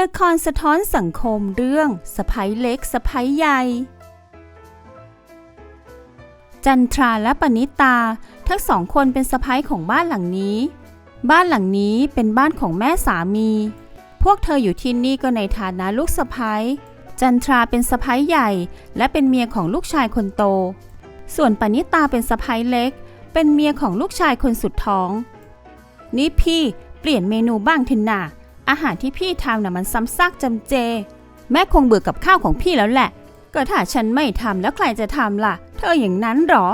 ละครสะท้อนสังคมเรื่องสะพ้ยเล็กสะพ้ยใหญ่ จันทราและปณิตา ทั้งสองคนเป็นสะพ้ยของบ้านหลังนี้ บ้านหลังนี้เป็นบ้านของแม่สามี พวกเธออยู่ที่นี่ก็ในฐานะลูกสะพ้ยจันทราเป็นสะพ้ยใหญ่ และเป็นเมียของลูกชายคนโต ส่วนปณิตาเป็นสะพ้ยเล็ก เป็นเมียของลูกชายคนสุดท้อง นี่พี่เปลี่ยนเมนูบ้างเถอะนะ อาหารที่พี่ทำน่ะมันซ้ำซากจำเจ แม่คงเบื่อกับข้าวของพี่แล้วแหละ ก็ถ้าฉันไม่ทำแล้วใครจะทำล่ะ เธออย่างนั้นหรอ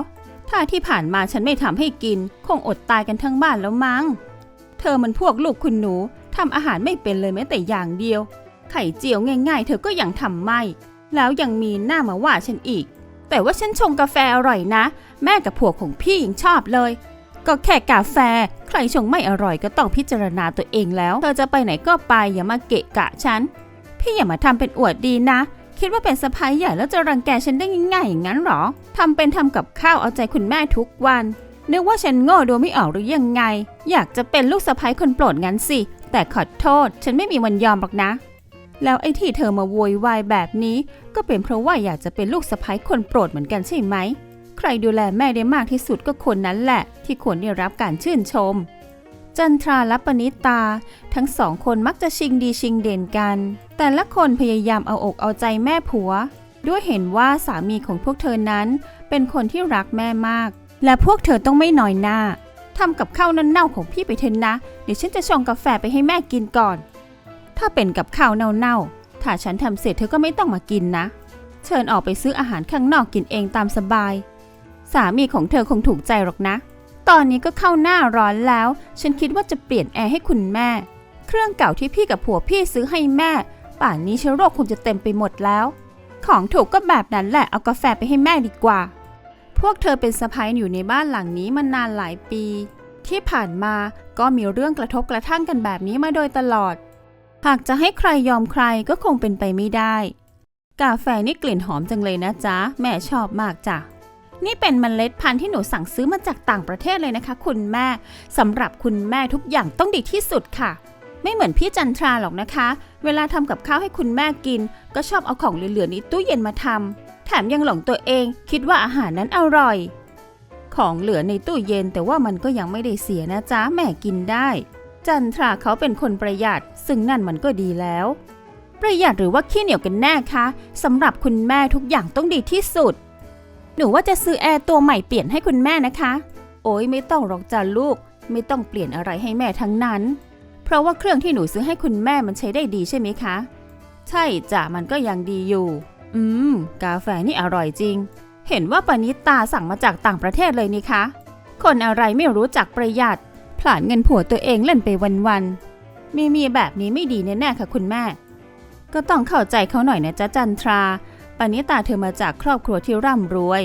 ถ้าที่ผ่านมาฉันไม่ทำให้กิน คงอดตายกันทั้งบ้านแล้วมั้ง เธอมันพวกลูกคุณหนูทำอาหารไม่เป็นเลยแม้แต่อย่างเดียว ไข่เจียวง่าย ๆ เธอก็ยังทำไม่ แล้วยังมีหน้ามาว่าฉันอีก แต่ว่าฉันชงกาแฟอร่อยนะ แม่กับผัวของพี่ยังชอบเลย ก็แค่กาแฟ ใครชงไม่อร่อยก็ต้องพิจารณาตัวเองแล้ว เธอจะไปไหนก็ไปอย่ามาเกะกะฉัน พี่อย่ามาทำเป็นอวดดีนะ คิดว่าเป็นสะพ้ายใหญ่แล้วจะรังแกฉันได้ง่ายๆอย่างนั้นหรอทำเป็นทำกับข้าวเอาใจคุณแม่ทุกวันนึกว่าฉันโง่ดูไม่ออกหรือยังไง อยากจะเป็นลูกสะพ้ายคนโปรดงั้นสิ แต่ขอโทษ ฉันไม่มีวันยอมหรอกนะ แล้วไอ้ที่เธอมาโวยวายแบบนี้ ก็เป็นเพราะว่าอยากจะเป็นลูกสะพ้ายคนโปรดเหมือนกันใช่ไหม ใครดูแลแม่ได้มากที่สุดก็คนนั้นแหละ ที่ควรได้รับการชื่นชม จันทราและปณิตา ทั้งสองคนมักจะชิงดีชิงเด่นกัน แต่ละคนพยายามเอาอกเอาใจแม่ผัว ด้วยเห็นว่าสามีของพวกเธอนั้น เป็นคนที่รักแม่มาก และพวกเธอต้องไม่น้อยหน้าทำกับข้าวนั่นเน่าของพี่ไปเถอะนะ เดี๋ยวฉันจะชงกาแฟไปให้แม่กินก่อน ถ้าเป็นกับข้าวเน่าๆ ถ้าฉันทำเสร็จเธอก็ไม่ต้องมากินนะ เชิญออกไปซื้ออาหารข้างนอกกินเองตามสบาย สามีของเธอคงถูกใจหรอกนะ ตอนนี้ก็เข้าหน้าร้อนแล้ว ฉันคิดว่าจะเปลี่ยนแอร์ให้คุณแม่ เครื่องเก่าที่พี่กับผัวพี่ซื้อให้แม่ ป่านนี้เชื้อโรคคงจะเต็มไปหมดแล้ว ของถูกก็แบบนั้นแหละ เอากาแฟไปให้แม่ดีกว่า พวกเธอเป็นสะพ้ายอยู่ในบ้านหลังนี้มานานหลายปี ที่ผ่านมาก็มีเรื่องกระทบกระทั่งกันแบบนี้มาโดยตลอด หากจะให้ใครยอมใครก็คงเป็นไปไม่ได้ กาแฟนี่กลิ่นหอมจังเลยนะจ๊ะ แม่ชอบมากจ้ะ นี่เป็นมเมล็ดพันธุ์ที่หนูสั่งซื้อมาจากต่างประเทศเลยนะคะ คุณแม่สำหรับคุณแม่ทุกอย่างต้องดีที่สุดค่ะ ไม่เหมือนพี่จันทราหรอกนะคะ เวลาทำกับข้าวให้คุณแม่กิน ก็ชอบเอาของเหลือๆในตู้เย็นมาทำแถมยังหลงตัวเอง คิดว่าอาหารนั้นอร่อย ของเหลือในตู้เย็นแต่ว่ามันก็ยังไม่ได้เสียนะจ๊ะแม่กินได้ จันทราเขาเป็นคนประหยัด ซึ่งนั่นมันก็ดีแล้ว ประหยัดหรือว่าขี้เหนียวกันแน่คะสำหรับคุณแม่ทุกอย่างต้องดีที่สุด หนูว่าจะซื้อแอร์ตัวใหม่เปลี่ยนให้คุณแม่นะคะ โอ้ยไม่ต้องหรอกจ้าลูก ไม่ต้องเปลี่ยนอะไรให้แม่ทั้งนั้น เพราะว่าเครื่องที่หนูซื้อให้คุณแม่มันใช้ได้ดีใช่ไหมคะ ใช่จ้ะมันก็ยังดีอยู่ อืม กาแฟนี่อร่อยจริง เห็นว่าปณิตาสั่งมาจากต่างประเทศเลยนี่คะ คนอะไรไม่รู้จักประหยัดผลานเงินผัวตัวเองเล่นไปวันๆมีมีแบบนี้ไม่ดีแน่ๆค่ะคุณแม่ ก็ต้องเข้าใจเขาหน่อยนะจ๊ะจันทรา ปณิตาเธอมาจากครอบครัวที่ร่ำรวย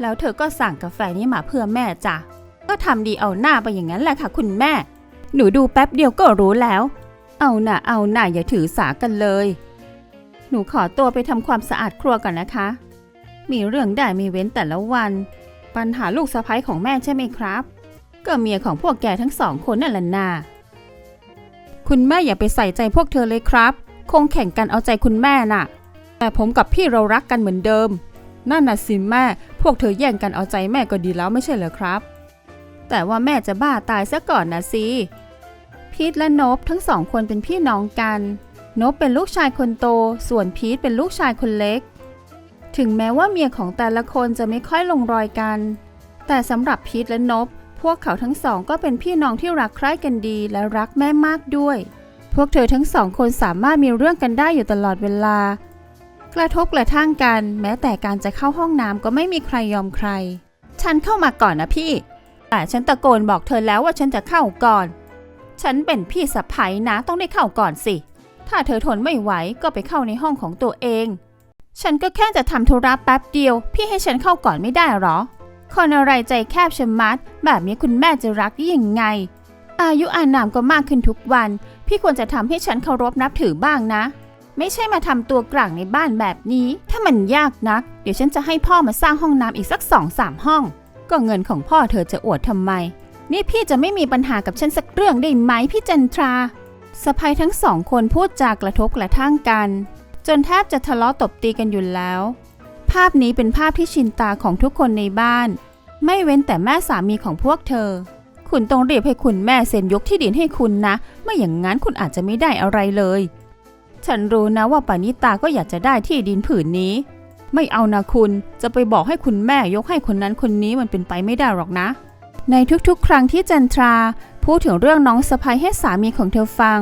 แล้วเธอก็สั่งกาแฟนี้มาเพื่อแม่จ้ะ ก็ทำดีเอาหน้าไปอย่างนั้นแหละค่ะคุณแม่ หนูดูแป๊บเดียวก็รู้แล้ว เอาหน่าเอาหน่าอย่าถือสากันเลย หนูขอตัวไปทำความสะอาดครัวก่อนนะคะ มีเรื่องได้มีเว้นแต่ละวัน ปัญหาลูกสะใภ้ของแม่ใช่ไหมครับ ก็เมียของพวกแกทั้งสองคนนั่นแหละนาคุณแม่อย่าไปใส่ใจพวกเธอเลยครับ คงแข่งกันเอาใจคุณแม่น่ะ แต่ผมกับพี่เรารักกันเหมือนเดิม นั่นน่ะสิแม่ พวกเธอแย่งกันเอาใจแม่ก็ดีแล้วไม่ใช่เหรอครับ แต่ว่าแม่จะบ้าตายซะก่อนนะสิ พีทและนบทั้งสองคนเป็นพี่น้องกัน นบเป็นลูกชายคนโต ส่วนพีทเป็นลูกชายคนเล็ก ถึงแม้ว่าเมียของแต่ละคนจะไม่ค่อยลงรอยกัน แต่สำหรับพีทและนบ พวกเขาทั้งสองก็เป็นพี่น้องที่รักใคร่กันดีและรักแม่มากด้วย พวกเธอทั้งสองคนสามารถมีเรื่องกันได้อยู่ตลอดเวลา กระทบกระทั่งกัน แม้แต่การจะเข้าห้องน้ำก็ไม่มีใครยอมใคร ฉันเข้ามาก่อนนะพี่ แต่ฉันตะโกนบอกเธอแล้วว่าฉันจะเข้าก่อน ฉันเป็นพี่สะใภ้นะต้องได้เข้าก่อนสิ ถ้าเธอทนไม่ไหวก็ไปเข้าในห้องของตัวเอง ฉันก็แค่จะทำธุระแป๊บเดียว พี่ให้ฉันเข้าก่อนไม่ได้หรอ คนอะไรใจแคบชะมัด แบบนี้คุณแม่จะรักยังไง อายุอานามก็มากขึ้นทุกวัน พี่ควรจะทำให้ฉันเคารพนับถือบ้างนะ ไม่ใช่มาทำตัวกลางในบ้านแบบนี้ ถ้ามันยากนัก เดี๋ยวฉันจะให้พ่อมาสร้างห้องน้ำอีกสักสองสามห้อง ก็เงินของพ่อเธอจะอวดทำไม นี่พี่จะไม่มีปัญหากับฉันสักเรื่องได้ไหมพี่จันทราสะพ้ยทั้งสองคนพูดจากกระทบกระทั่งกัน จนแทบจะทะเลาะตบตีกันอยู่แล้ว ภาพนี้เป็นภาพที่ชินตาของทุกคนในบ้าน ไม่เว้นแต่แม่สามีของพวกเธอ คุณต้องเรียบให้คุณแม่เซ็นยกที่ดินให้คุณนะ ไม่อย่างนั้นคุณอาจจะไม่ได้อะไรเลย ฉันรู้นะว่าปานิตาก็อยากจะได้ที่ดินผืนนี้ ไม่เอานะคุณจะไปบอกให้คุณแม่ยกให้คนนั้นคนนี้มันเป็นไปไม่ได้หรอกนะ ในทุกๆ ครั้งที่จันทรา พูดถึงเรื่องน้องสะพ้ยให้สามีของเธอฟัง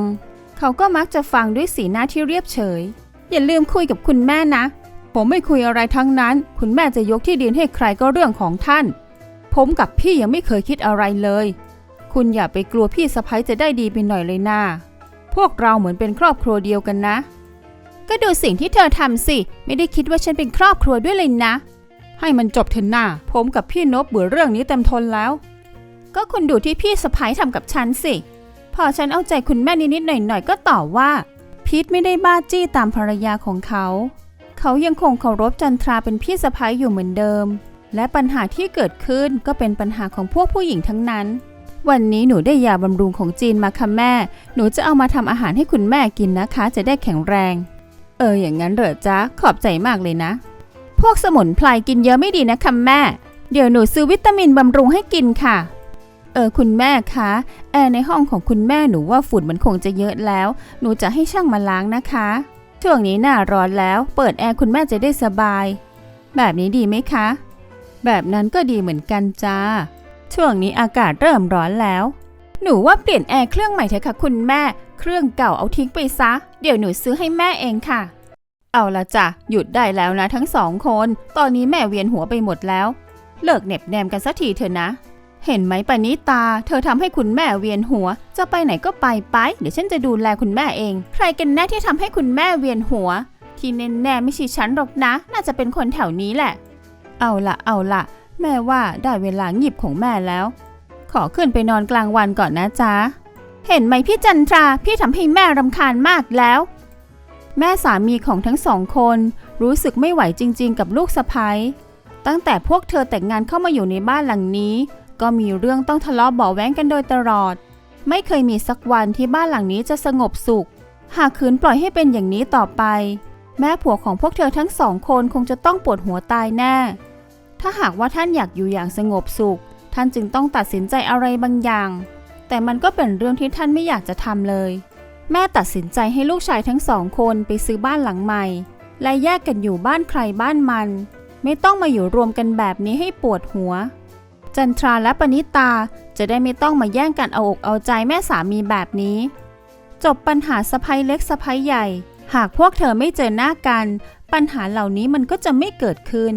เขาก็มักจะฟังด้วยสีหน้าที่เรียบเฉย อย่าลืมคุยกับคุณแม่นะ ผมไม่คุยอะไรทั้งนั้น คุณแม่จะยกที่ดินให้ใครก็เรื่องของท่าน ผมกับพี่ยังไม่เคยคิดอะไรเลย คุณอย่าไปกลัวพี่สะพ้ยจะได้ดีไปหน่อยเลยนะ พวกเราเหมือนเป็นครอบครัวเดียวกันนะ ก็ดูสิ่งที่เธอทำสิ ไม่ได้คิดว่าฉันเป็นครอบครัวด้วยเลยนะ ให้มันจบเถอะนะผมกับพี่นบเบื่อเรื่องนี้เต็มทนแล้ว ก็คุณดูที่พี่สะพ้ายทำกับฉันสิ พอฉันเอาใจคุณแม่นิดๆหน่อยๆก็ต่อว่า พีทไม่ได้บ้าจี้ตามภรรยาของเขา เขายังคงเคารพจันทราเป็นพี่สะพ้ายอยู่เหมือนเดิม และปัญหาที่เกิดขึ้นก็เป็นปัญหาของพวกผู้หญิงทั้งนั้น วันนี้หนูได้ยาบำรุงของจีนมาค่ะแม่ หนูจะเอามาทำอาหารให้คุณแม่กินนะคะ จะได้แข็งแรง เออ อย่างนั้นเหรอจ๊ะ ขอบใจมากเลยนะ พวกสมุนไพรกินเยอะไม่ดีนะคะแม่ เดี๋ยวหนูซื้อวิตามินบำรุงให้กินค่ะ เออคุณแม่คะแอร์ในห้องของคุณแม่หนูว่าฝุ่นมันคงจะเยอะแล้ว หนูจะให้ช่างมาล้างนะคะ ช่วงนี้หน้าร้อนแล้ว เปิดแอร์คุณแม่จะได้สบาย แบบนี้ดีไหมคะ แบบนั้นก็ดีเหมือนกันจ้า ช่วงนี้อากาศเริ่มร้อนแล้ว หนูว่าเปลี่ยนแอร์เครื่องใหม่เถอะค่ะคุณแม่ เครื่องเก่าเอาทิ้งไปซะ เดี๋ยวหนูซื้อให้แม่เองค่ะ เอาละจ้ะ หยุดได้แล้วนะทั้งสองคน ตอนนี้แม่เวียนหัวไปหมดแล้ว เลิกเหน็บแนมกันสักทีเถอะนะ เห็นไหมปณิตา เธอทำให้คุณแม่เวียนหัว จะไปไหนก็ไปไป เดี๋ยวฉันจะดูแลคุณแม่เอง ใครกันแน่ที่ทำให้คุณแม่เวียนหัว ที่แน่ๆไม่ใช่ฉันหรอกนะ น่าจะเป็นคนแถวนี้แหละ เอาละเอาละ แม่ว่าได้เวลาหยิบของแม่แล้ว ขอขึ้นไปนอนกลางวันก่อนนะจ๊ะ เห็นไหมพี่จันทรา พี่ทำให้แม่รำคาญมากแล้ว แม่สามีของทั้งสองคน รู้สึกไม่ไหวจริง ๆ กับลูกสะพ้ยตั้งแต่พวกเธอแต่งงานเข้ามาอยู่ในบ้านหลังนี้ ก็มีเรื่องต้องทะเลาะเบาแว้งกันโดยตลอด ไม่เคยมีสักวันที่บ้านหลังนี้จะสงบสุข หากขืนปล่อยให้เป็นอย่างนี้ต่อไป แม่ผัวของพวกเธอทั้งสองคนคงจะต้องปวดหัวตายแน่ ถ้าหากว่าท่านอยากอยู่อย่างสงบสุข ท่านจึงต้องตัดสินใจอะไรบางอย่าง แต่มันก็เป็นเรื่องที่ท่านไม่อยากจะทำเลย แม่ตัดสินใจให้ลูกชายทั้งสองคนไปซื้อบ้านหลังใหม่ และแยกกันอยู่บ้านใครบ้านมัน ไม่ต้องมาอยู่รวมกันแบบนี้ให้ปวดหัว จันทราและปณิตาจะได้ไม่ต้องมาแย่งกันเอาอกเอาใจแม่สามีแบบนี้ จบปัญหาสะพ้ยเล็กสะพ้ยใหญ่ หากพวกเธอไม่เจอหน้ากัน ปัญหาเหล่านี้มันก็จะไม่เกิดขึ้น